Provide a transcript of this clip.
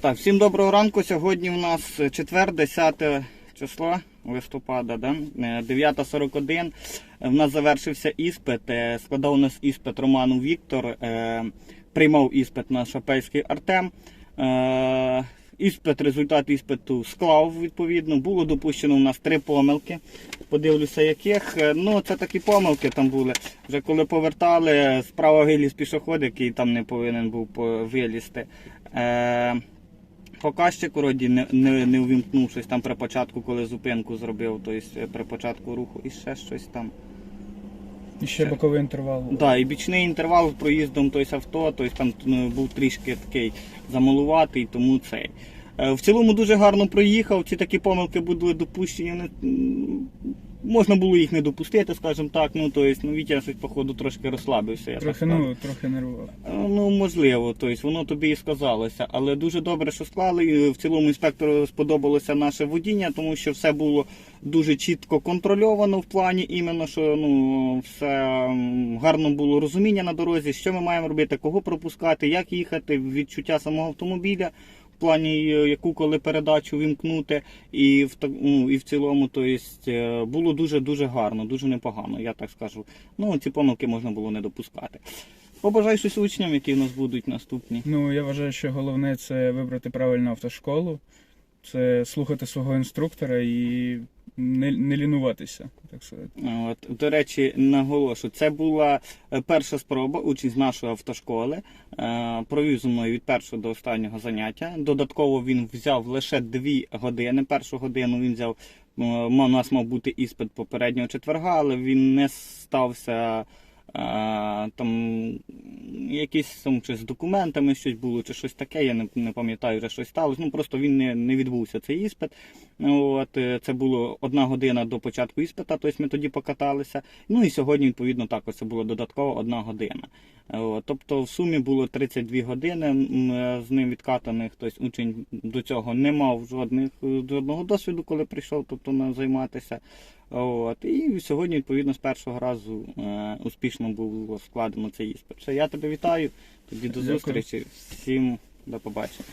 Так, всім доброго ранку. Сьогодні у нас четвер, 10 число листопада, да? Е, 9.41. В нас завершився іспит. Е, Складав у нас іспит Роману Віктор. е, Приймав іспит наш шапельський Артем. Е, Іспит, результат іспиту склав відповідно. Було допущено у нас три помилки. Подивлюся, яких. Е, Ну, це такі помилки там були. Вже коли повертали, справа виліз пішоход, який там не повинен був вилізти. Е, Показчик вроді не, не, не увімкнув щось там при початку, коли зупинку зробив, тобто при початку руху і ще щось там. І ще боковий інтервал. Да, і бічний інтервал з проїздом тобто, авто, тобто там ну, був трішки такий замалуватий, тому цей. Е, В цілому дуже гарно проїхав. Ці такі помилки були допущені. Можна було їх не допустити, скажімо так. Ну, тобто, ну, Вітя щось, походу, трошки розслабився. Я Трохи, скажу. ну, трохи нервував. Е, Ну, можливо, тобто воно тобі і сказалося. Але дуже добре, що склали. І В цілому інспектору сподобалося наше водіння, тому що все було дуже чітко контрольовано в плані, іменно що ну все гарно було розуміння на дорозі, що ми маємо робити, кого пропускати, як їхати, відчуття самого автомобіля. В плані е, яку коли передачу вімкнути, і в ну, і в цілому, то есть, е, було дуже дуже гарно, дуже непогано, я так скажу. Ну ці помилки можна було не допускати. Побажаю щось учням, які в нас будуть наступні. Ну, я вважаю, що головне це вибрати правильну автошколу, це слухати свого інструктора і не, не лінуватися, так що От, до речі, наголошу, це була е, перша спроба, з нашої автошколи. Е, провів зі мною від першого до останнього заняття. Додатково він взяв лише дві години. Першу годину він взяв, у нас мав бути іспит попереднього четверга, але він не стався. Там якісь там чи з документами щось було, чи щось таке, я не, не пам'ятаю, вже щось сталося. Ну просто він не, не відбувся цей іспит. От, е, це було одна година до початку іспита, тобто ми тоді покаталися. Ну і сьогодні, відповідно, також це було додатково одна година. От, тобто в сумі було 32 години е, з ним відкатаних. Тобто учень до цього не мав жодних, е, жодного досвіду, коли прийшов тобто, на займатися. От, і сьогодні, відповідно, з першого разу е, успішно було складено цей іспит. Я тебе вітаю. Тоді до зустрічі. Всім до побачення.